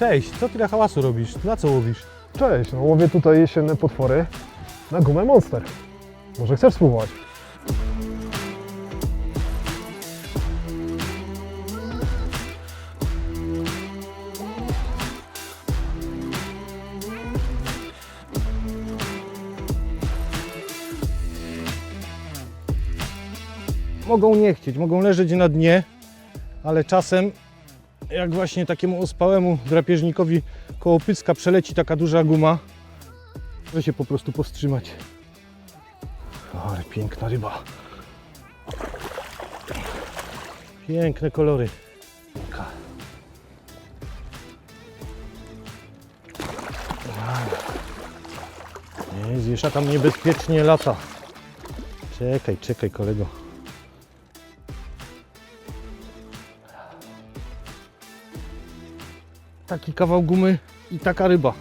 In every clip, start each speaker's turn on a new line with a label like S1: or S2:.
S1: Cześć, co tyle hałasu robisz? Na co łowisz?
S2: Cześć, no łowię tutaj jesienne potwory na gumę Monster. Może chcesz spróbować?
S1: Mogą nie chcieć, mogą leżeć na dnie, ale czasem, jak właśnie takiemu ospałemu drapieżnikowi koło pyska przeleci taka duża guma, że się po prostu powstrzymać. Ale piękna ryba. Piękne kolory. Zwierzę tam niebezpiecznie lata. Czekaj, czekaj kolego. Taki kawał gumy i taka ryba.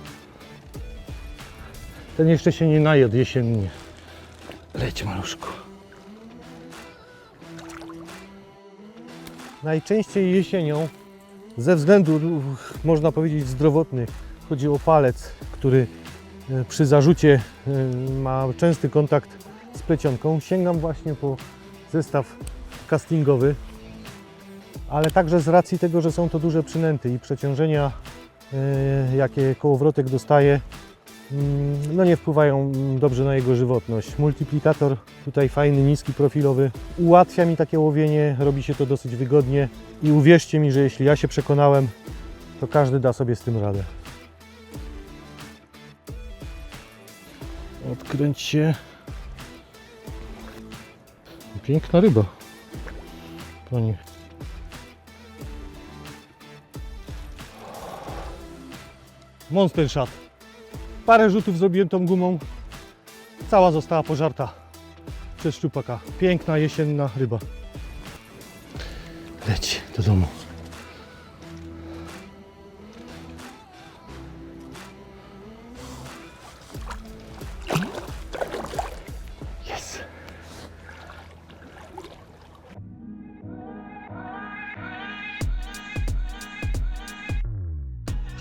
S1: Ten jeszcze się nie najadł jesiennie. Leć maluszku. Najczęściej jesienią, ze względu, można powiedzieć, zdrowotnych, chodzi o palec, który e, przy zarzucie e, ma częsty kontakt z plecionką. Sięgam właśnie po zestaw castingowy, ale także z racji tego, że są to duże przynęty i przeciążenia, jakie kołowrotek dostaje, mm, no nie wpływają dobrze na jego żywotność. Multiplikator tutaj fajny, niski, profilowy, ułatwia mi takie łowienie, robi się to dosyć wygodnie i uwierzcie mi, że jeśli ja się przekonałem, to każdy da sobie z tym radę. Odkręć się. Piękna ryba. Panie. Monster shot. Parę rzutów zrobiłem tą gumą. Cała została pożarta przez szczupaka. Piękna jesienna ryba. Leć do domu.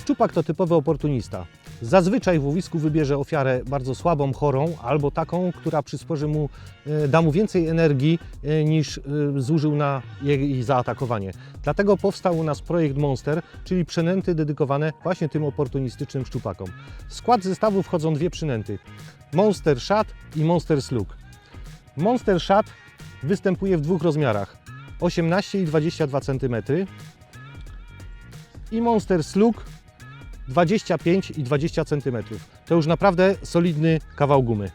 S1: Szczupak to typowy oportunista. Zazwyczaj w łowisku wybierze ofiarę bardzo słabą, chorą albo taką, która przysporzy mu, e, da mu więcej energii e, niż e, zużył na jej zaatakowanie. Dlatego powstał u nas projekt Monster, czyli przynęty dedykowane właśnie tym oportunistycznym szczupakom. W skład zestawu wchodzą dwie przynęty: Monster Shad i Monster Slug. Monster Shad występuje w dwóch rozmiarach: 18 i 22 cm i Monster Slug 25 i 20 cm. To już naprawdę solidny kawał gumy.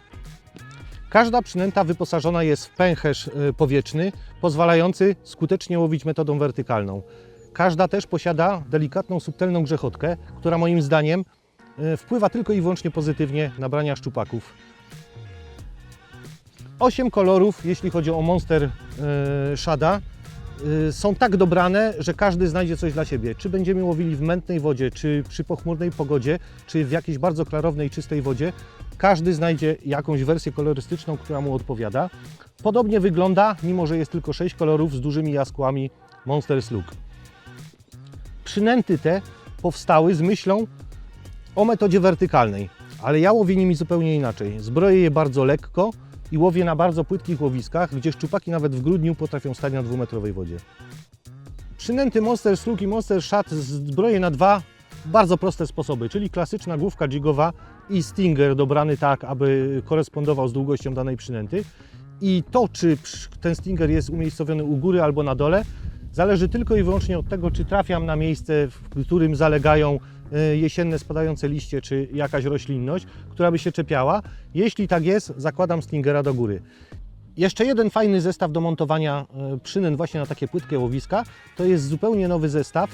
S1: Każda przynęta wyposażona jest w pęcherz y, powietrzny, pozwalający skutecznie łowić metodą wertykalną. Każda też posiada delikatną, subtelną grzechotkę, która moim zdaniem y, wpływa tylko i wyłącznie pozytywnie na brania szczupaków. 8 kolorów, jeśli chodzi o Monster y, Shada, są tak dobrane, że każdy znajdzie coś dla siebie. Czy będziemy łowili w mętnej wodzie, czy przy pochmurnej pogodzie, czy w jakiejś bardzo klarownej, czystej wodzie, każdy znajdzie jakąś wersję kolorystyczną, która mu odpowiada. Podobnie wygląda, mimo że jest tylko 6 kolorów z dużymi jaskłami Monster Slug. Przynęty te powstały z myślą o metodzie wertykalnej, ale ja łowię nimi zupełnie inaczej. Zbroję je bardzo lekko i łowię na bardzo płytkich łowiskach, gdzie szczupaki nawet w grudniu potrafią stać na dwumetrowej wodzie. Przynęty Monster Slug i Monster Shad zbroję na dwa bardzo proste sposoby, czyli klasyczna główka jigowa i stinger dobrany tak, aby korespondował z długością danej przynęty. I to, czy ten stinger jest umiejscowiony u góry albo na dole, zależy tylko i wyłącznie od tego, czy trafiam na miejsce, w którym zalegają e, jesienne spadające liście, czy jakaś roślinność, która by się czepiała. Jeśli tak jest, zakładam stingera do góry. Jeszcze jeden fajny zestaw do montowania e, przynęt właśnie na takie płytkie łowiska, to jest zupełnie nowy zestaw,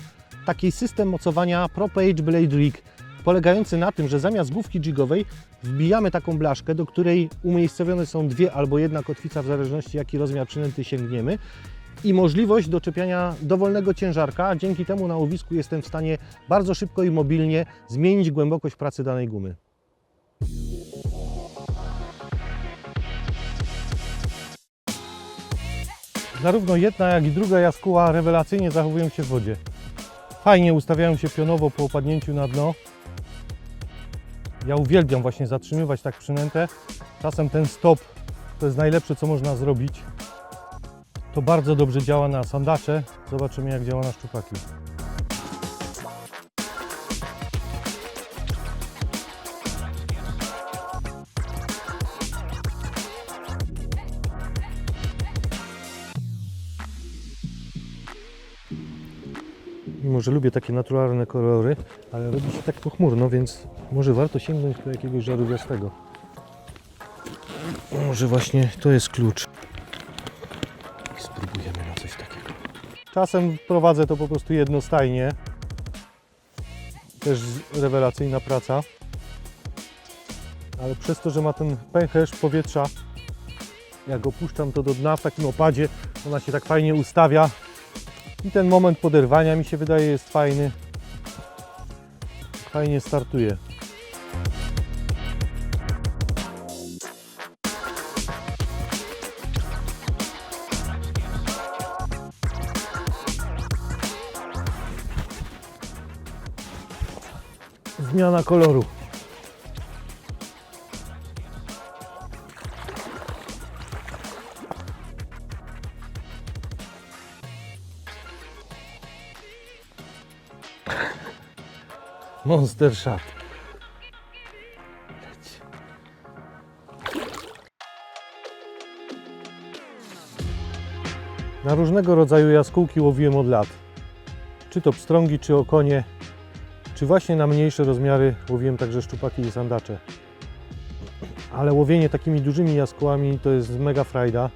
S1: taki system mocowania Propage Blade Rig, polegający na tym, że zamiast główki jigowej wbijamy taką blaszkę, do której umiejscowione są dwie albo jedna kotwica, w zależności jaki rozmiar przynęty sięgniemy i możliwość doczepiania dowolnego ciężarka, dzięki temu na łowisku jestem w stanie bardzo szybko i mobilnie zmienić głębokość pracy danej gumy. Zarówno jedna, jak i druga jaskóła rewelacyjnie zachowują się w wodzie. Fajnie ustawiają się pionowo po opadnięciu na dno. Ja uwielbiam właśnie zatrzymywać tak przynętę. Czasem ten stop to jest najlepsze, co można zrobić. To bardzo dobrze działa na sandacze. Zobaczymy, jak działa na szczupaki. Mimo, że lubię takie naturalne kolory, ale robi się tak pochmurno, więc może warto sięgnąć po jakiegoś żarówiastego. Może właśnie to jest klucz. I spróbujemy na coś takiego. Czasem prowadzę to po prostu jednostajnie. Też rewelacyjna praca. Ale przez to, że ma ten pęcherz powietrza, jak opuszczam to do dna w takim opadzie, ona się tak fajnie ustawia, i ten moment poderwania mi się wydaje jest fajny. Fajnie startuje. Zmiana koloru. Monster. Leć. Na różnego rodzaju jaskółki łowiłem od lat. Czy to pstrągi, czy okonie, czy właśnie na mniejsze rozmiary łowiłem także szczupaki i sandacze. Ale łowienie takimi dużymi jaskółami to jest mega frajda.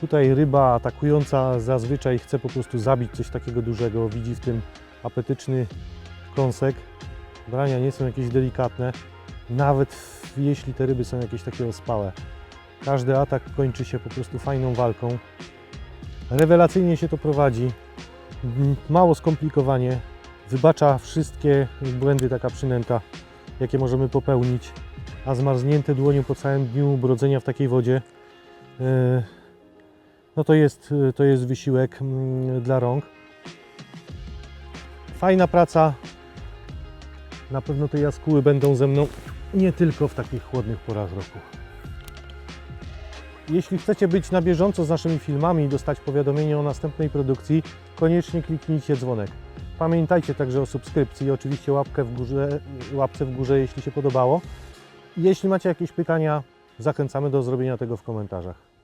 S1: Tutaj ryba atakująca zazwyczaj chce po prostu zabić coś takiego dużego, widzi w tym apetyczny kąsek. Brania nie są jakieś delikatne, nawet jeśli te ryby są jakieś takie ospałe. Każdy atak kończy się po prostu fajną walką. Rewelacyjnie się to prowadzi, mało skomplikowanie, wybacza wszystkie błędy taka przynęta, jakie możemy popełnić, a zmarznięte dłonie po całym dniu brodzenia w takiej wodzie, e, no to jest, to jest wysiłek mm, dla rąk. Fajna praca, na pewno te jaskóły będą ze mną nie tylko w takich chłodnych porach roku. Jeśli chcecie być na bieżąco z naszymi filmami i dostać powiadomienie o następnej produkcji, koniecznie kliknijcie dzwonek. Pamiętajcie także o subskrypcji i oczywiście łapkę w górze, łapce w górze, jeśli się podobało. Jeśli macie jakieś pytania, zachęcamy do zrobienia tego w komentarzach.